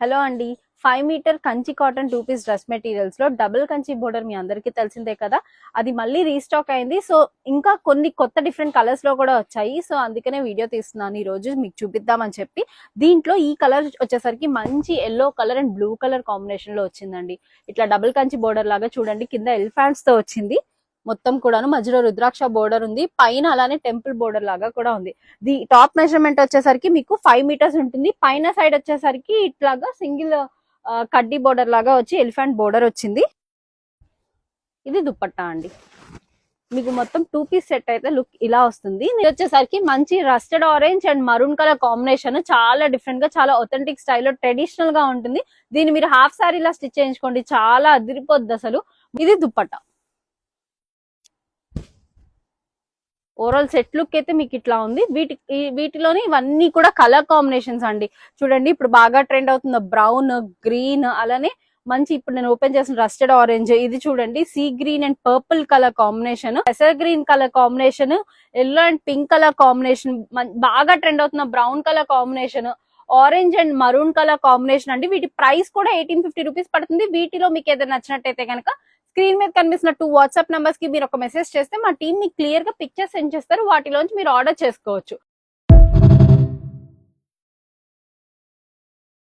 Hello అండి. Five meter Kanchi cotton two piece dress మెటీరియల్స్లో double Kanchi border మీ అందరికీ తెలిసిందే కదా? అది మళ్ళీ రీస్టాక్ అయింది. సో ఇంకా కొన్ని కొత్త డిఫరెంట్ కలర్స్లో కూడా వచ్చాయి. సో అందుకనే వీడియో తీస్తున్నాను. ఈ రోజు మీకు చూపిద్దామని చెప్పి. దీంట్లో ఈ కలర్ వచ్చేసరికి మంచి yellow colour and blue colour కాంబినేషన్లో వచ్చిందండి. ఇట్లా డబుల్ కంచి బోర్డర్ లాగా చూడండి. కింద ఎలిఫాంట్స్తో వచ్చింది. మొత్తం కూడాను మధ్యలో రుద్రాక్ష బోర్డర్ ఉంది. పైన అలానే టెంపుల్ బోర్డర్ లాగా కూడా ఉంది. ది టాప్ మెజర్మెంట్ వచ్చేసరికి మీకు ఫైవ్ మీటర్స్ ఉంటుంది. పైన సైడ్ వచ్చేసరికి ఇట్లాగా సింగిల్ కడ్డీ బోర్డర్ లాగా వచ్చి ఎలిఫెంట్ బోర్డర్ వచ్చింది. ఇది దుప్పట్టా అండి. మీకు మొత్తం టూ పీస్ సెట్ అయితే లుక్ ఇలా వస్తుంది. వచ్చేసరికి మంచి rusted orange and maroon colour combination చాలా డిఫరెంట్గా చాలా ఒథెంటిక్ స్టైల్లో ట్రెడిషనల్గా ఉంటుంది. దీన్ని మీరు హాఫ్ సారీలా స్టిచ్ చేయించుకోండి. చాలా అదిరిపోద్ది అసలు. ఇది దుప్పట్టా. ఓవరాల్ సెట్ లుక్ అయితే మీకు ఇట్లా ఉంది. వీటి వీటిలోని ఇవన్నీ కూడా కలర్ కాంబినేషన్స్ అండి. చూడండి ఇప్పుడు బాగా ట్రెండ్ అవుతుంది. బ్రౌన్ గ్రీన్ అలానే మంచి ఇప్పుడు నేను ఓపెన్ చేసిన రస్టెడ్ ఆరెంజ్ ఇది చూడండి sea green and purple colour combination పెసర్ green colour combination yellow and pink colour combination బాగా ట్రెండ్ అవుతున్న brown colour combination orange and maroon colour combination అండి. వీటి ప్రైస్ కూడా ఎయిటీన్ ఫిఫ్టీ రూపీస్ పడుతుంది. వీటిలో మీకు ఏదైనా నచ్చినట్టయితే కనుక స్క్రీన్ మీద కనిపిస్తున్న టూ వాట్సాప్ నంబర్స్కి మీరు ఒక మెసేజ్ చేస్తే మా టీం మీకు క్లియర్గా పిక్చర్స్ సెండ్ చేస్తారు. వాటిలోంచి మీరు ఆర్డర్ చేసుకోవచ్చు.